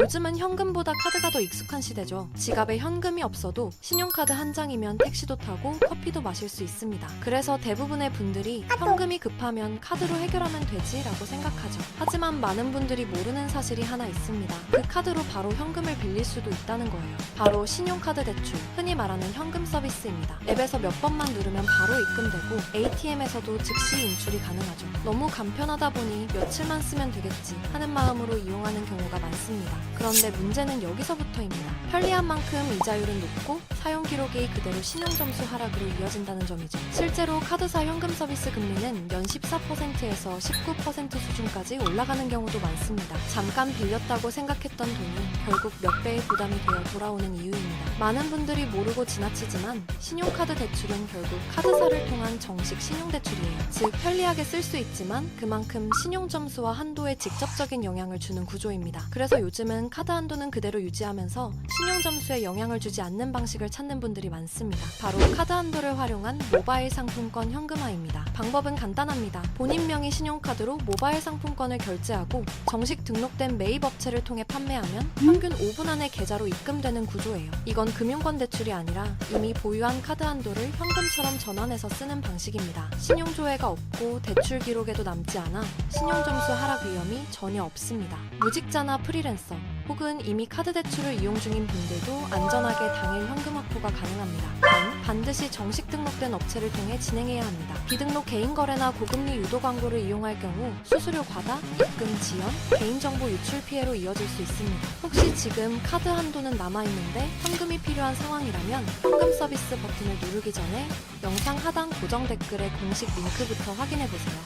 요즘은 현금보다 카드가 더 익숙한 시대죠. 지갑에 현금이 없어도 신용카드 한 장이면 택시도 타고 커피도 마실 수 있습니다. 그래서 대부분의 분들이 현금이 급하면 카드로 해결하면 되지라고 생각하죠. 하지만 많은 분들이 모르는 사실이 하나 있습니다. 그 카드로 바로 현금을 빌릴 수도 있다는 거예요. 바로 신용카드 대출, 흔히 말하는 현금 서비스입니다. 앱에서 몇 번만 누르면 바로 입금되고 ATM에서도 즉시 인출이 가능하죠. 너무 간편하다 보니 며칠만 쓰면 되겠지 하는 마음으로 이용하는 경우가 많습니다. 그런데 문제는 여기서부터입니다. 편리한 만큼 이자율은 높고 사용 기록이 그대로 신용 점수 하락으로 이어진다는 점이죠. 실제로 카드사 현금 서비스 금리는 연 14%에서 19% 수준까지 올라가는 경우도 많습니다. 잠깐 빌렸다고 생각했던 돈이 결국 몇 배의 부담이 되어 돌아오는 이유입니다. 많은 분들이 모르고 지나치지만 신용카드 대출은 결국 카드사를 통한 정식 신용대출이에요. 즉 편리하게 쓸 수 있지만 그만큼 신용 점수와 한도에 직접적인 영향을 주는 구조입니다. 그래서 요즘은 카드 한도는 그대로 유지하면서 신용 점수에 영향을 주지 않는 방식을 찾는 분들이 많습니다. 바로 카드 한도를 활용한 모바일 상품권 현금화입니다. 방법은 간단합니다. 본인 명의 신용카드로 모바일 상품권을 결제하고 정식 등록된 매입 업체를 통해 판매하면 평균 5분 안에 계좌로 입금되는 구조예요. 이건 금융권 대출이 아니라 이미 보유한 카드 한도를 현금처럼 전환해서 쓰는 방식입니다. 신용 조회가 없고 대출 기록에도 남지 않아 신용 점수 하락 위험이 전혀 없습니다. 무직자나 프리랜서 혹은 이미 카드 대출을 이용 중인 분들도 안전하게 당일 현금 확보가 가능합니다. 단, 반드시 정식 등록된 업체를 통해 진행해야 합니다. 비등록 개인 거래나 고금리 유도 광고를 이용할 경우 수수료 과다, 입금 지연, 개인정보 유출 피해로 이어질 수 있습니다. 혹시 지금 카드 한도는 남아있는데 현금이 필요한 상황이라면 현금 서비스 버튼을 누르기 전에 영상 하단 고정 댓글의 공식 링크부터 확인해 보세요.